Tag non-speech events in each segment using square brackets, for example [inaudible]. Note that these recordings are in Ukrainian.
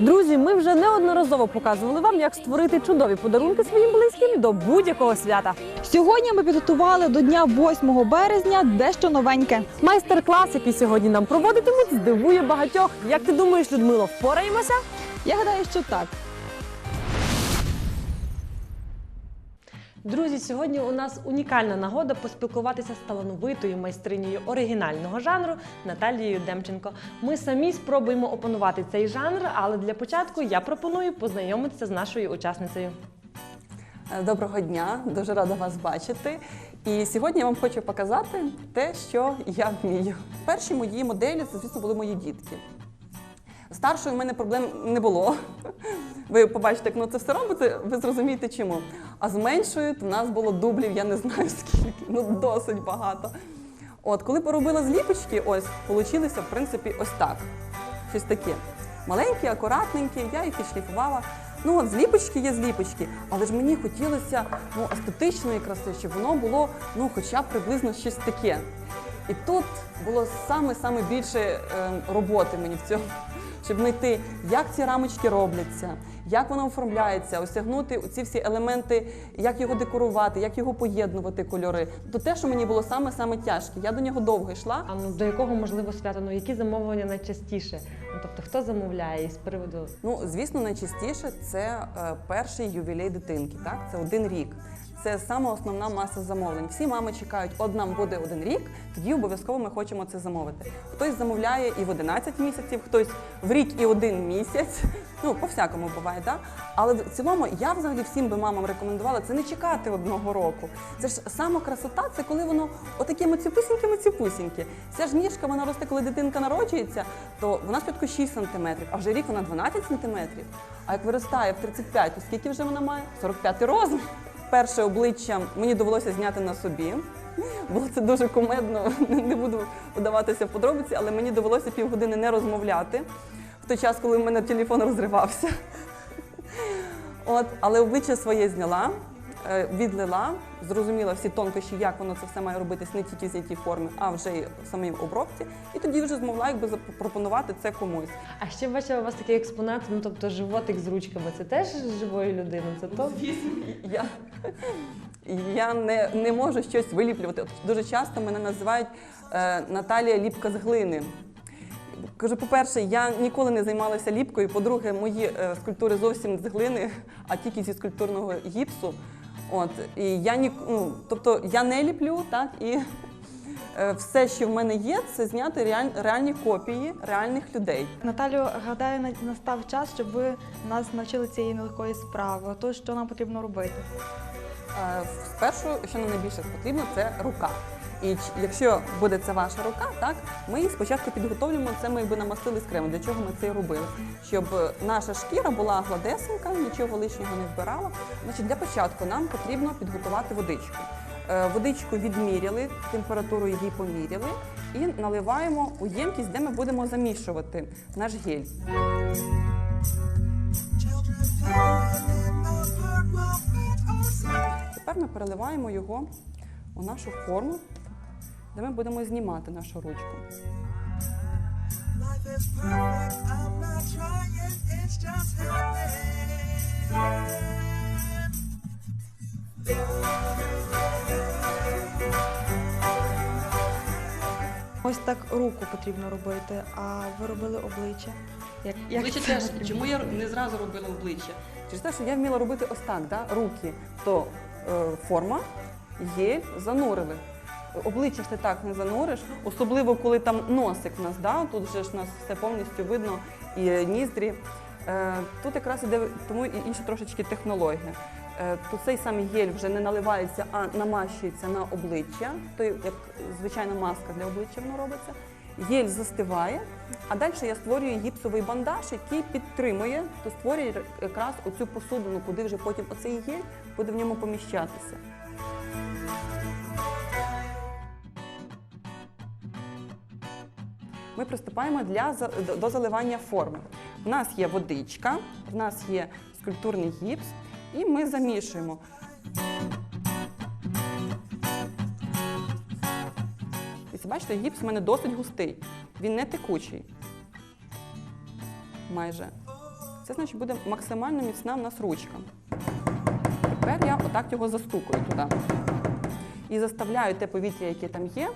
Друзі, ми вже неодноразово показували вам, як створити чудові подарунки своїм близьким до будь-якого свята. Сьогодні ми підготували до дня 8 березня дещо новеньке. Майстер-клас, який сьогодні нам проводитимуть, здивує багатьох. Як ти думаєш, Людмило, впораємося? Я гадаю, що так. Друзі, сьогодні у нас унікальна нагода поспілкуватися з талановитою майстринею оригінального жанру Наталією Демченко. Ми самі спробуємо опанувати цей жанр, але для початку я пропоную познайомитися з нашою учасницею. Е, Доброго дня, дуже рада вас бачити. І сьогодні я вам хочу показати те, що я вмію. Перші мої моделі, це, звісно, були мої дітки. Старшою в мене проблем не було. Ви побачите, як воно це все робиться, ви зрозумієте чому. А з меншою то в нас було дублів, я не знаю [laughs] скільки, ну досить багато. От, коли поробила зліпочки, ось, получилися, в принципі, ось так. Щось таке. Маленькі, акуратненькі, я їх підшліфувала. Ну от зліпочки є зліпочки, але ж мені хотілося ну, естетичної краси, щоб воно було ну, хоча б приблизно щось таке. І тут було саме-саме більше е, роботи мені в цьому, щоб знайти, як ці рамочки робляться, як воно оформляється, осягнути ці всі елементи, як його декорувати, як його поєднувати кольори. То те, що мені було саме-саме тяжке. Я до нього довго йшла. А ну до якого можливо свята? Ну які замовлення найчастіше? Ну тобто, хто замовляє з приводу Ну, звісно, найчастіше це е, перший ювілей дитинки. Так, це один рік. Це саме основна маса замовлень. Всі мами чекають, от нам буде один рік, тоді обов'язково ми хочемо це замовити. Хтось замовляє і в 11 місяців, хтось в рік і один місяць. Ну, по-всякому буває, так? Але в цілому я взагалі всім би мамам рекомендувала це не чекати одного року. Це ж саме красота, це коли воно отакими ціпусінькими ціпусінькі. Ця ж ніжка вона росте, коли дитинка народжується, то вона спочатку 6 сантиметрів, а вже рік вона 12 сантиметрів. А як виростає в 35, то скільки вже вона має? 45 розмір. Перше обличчя мені довелося зняти на собі. Було це дуже кумедно, не буду вдаватися в подробиці, але мені довелося півгодини не розмовляти в той час, коли в мене телефон розривався. От, але обличчя своє зняла, е, відлила, зрозуміла всі тонкощі, як воно це все має робитись не тільки з якій форми, а вже й в самій обробці. І тоді вже змогла якби запропонувати це комусь. А ще бачила у вас такий експонат, ну тобто животик з ручками. Це теж живої людини. Це то Я, я не, не можу щось виліплювати. От дуже часто мене називають е, Наталія ліпка з глини. Кажу, по-перше, я ніколи не займалася ліпкою. По-друге, мої е, скульптури зовсім з глини, а тільки зі скульптурного гіпсу. От, і я ні, ну, тобто я не ліплю, так, і е, все, що в мене є, це зняти реаль, реальні копії реальних людей. Наталю, гадаю, настав час, щоб ви нас навчили цієї нелегкої справи. То, що нам потрібно робити. Е, Спершу, що нам найбільше потрібно, це рука. І якщо буде це ваша рука, так ми спочатку підготовлюємо. Це ми якби намастили з кремом. Для чого ми це робили? Щоб е, наша шкіра була гладесенька, нічого лишнього не вбирала. Значить, для початку нам потрібно підготувати водичку. Е, Водичку відміряли, температуру її поміряли і наливаємо у ємкість, де ми будемо замішувати наш гель. Тепер ми переливаємо його у нашу форму, де ми будемо знімати нашу ручку. Ось так руку потрібно робити, а ви робили обличчя. Як, як обличчя це теж. потрібно? Чому я не зразу робила обличчя? Через те, що я вміла робити ось так, да? руки, то форма, гель, занурили. Обличчя ж ти так не зануриш, особливо коли там носик в нас, да? тут же ж нас все повністю видно і е, ніздрі. Е, тут якраз іде тому і інша трошечки технологія. Е, то цей самий гель вже не наливається, а намащується на обличчя, то як звичайна маска для обличчя воно робиться. Гель застиває, а далі я створюю гіпсовий бандаж, який підтримує, то створює якраз оцю посудину, куди вже потім оцей гель буде в ньому поміщатися. Ми приступаємо для, до заливання форми. У нас є водичка, в нас є скульптурний гіпс, і ми замішуємо. Бачите, гіпс у мене досить густий. Він не текучий. Майже. Це значить буде максимально міцна в нас ручка. Тепер я отак його застукую туди. І заставляю те повітря, яке там є,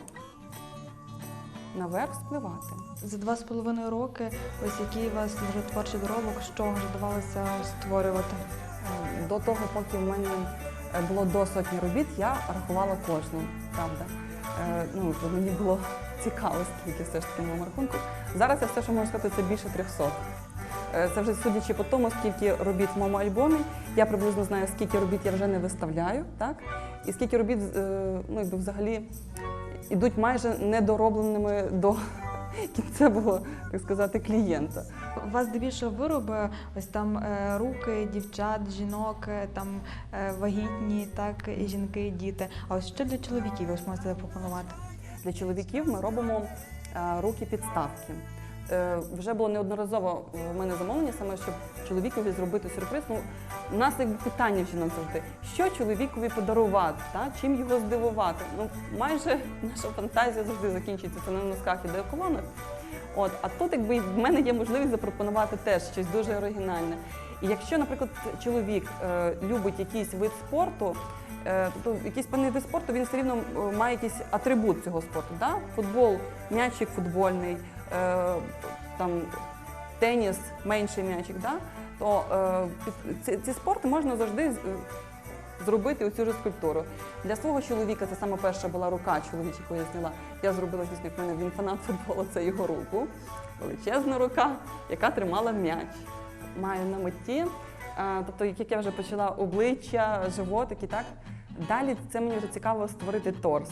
наверх спливати. За два з половиною роки, ось який у вас вже творчий доробок, що вам вже вдавалося створювати? Е, До того, поки в мене е, було до сотні робіт, я рахувала кожну, правда. Е, Ну, мені було цікаво, скільки все ж таки моєму рахунку. Зараз я все, що можу сказати, це більше 300. Е, Це вже судячи по тому, скільки робіт в моєму альбомі. Я приблизно знаю, скільки робіт я вже не виставляю, так? І скільки робіт е, ну, якби взагалі йдуть майже недоробленими до кінцевого, так сказати, клієнта. У вас здебільшого вироби, ось там е, руки дівчат, жінок, е, там е, вагітні, так, і жінки, і діти. А ось що для чоловіків ви можете запропонувати? Для чоловіків ми робимо руки підставки. Е, Вже було неодноразово в мене замовлення, саме щоб чоловікові зробити сюрприз. Ну, у нас якби питання жінок завжди, що чоловікові подарувати, та? чим його здивувати. Ну, майже [laughs] наша фантазія завжди закінчується це на носках і деколонах. От, а тут якби в мене є можливість запропонувати теж щось дуже оригінальне. І якщо, наприклад, чоловік е, любить якийсь вид спорту, е, тобто якийсь певний вид спорту, він все рівно е, має якийсь атрибут цього спорту. Да? Футбол, м'ячик футбольний, е, там, теніс, менший м'ячик, да? то е, ці, ці спорти можна завжди е, зробити оцю ж скульптуру. Для свого чоловіка це саме перша була рука чоловіча, яку я зняла. Я зробила, звісно, як мене він фанат футболу, це його руку. Величезна рука, яка тримала м'яч. Маю на меті. е, Тобто, як я вже почала обличчя, животик і так. Далі це мені вже цікаво створити торс.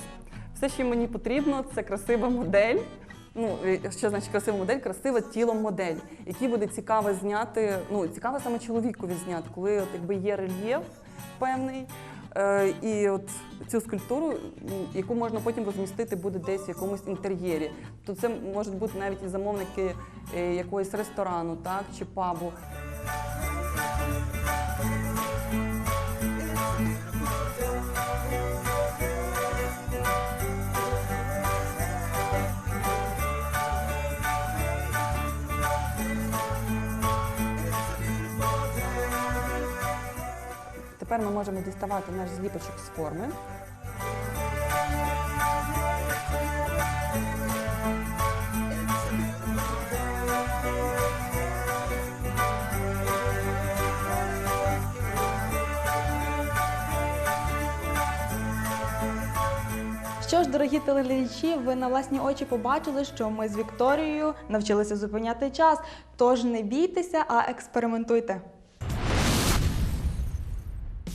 Все, що мені потрібно, це красива модель. Ну, що значить красива модель? Красива тілом модель, які буде цікаво зняти. Ну, цікаво саме чоловікові зняти, коли от якби є рельєф певний. Е, і от цю скульптуру, яку можна потім розмістити буде десь в якомусь інтер'єрі. То це можуть бути навіть і замовники е, якогось ресторану, так чи пабу. Тепер ми можемо діставати наш зліпочок з форми. Що ж, дорогі телеглядачі, ви на власні очі побачили, що ми з Вікторією навчилися зупиняти час. Тож не бійтеся, а експериментуйте.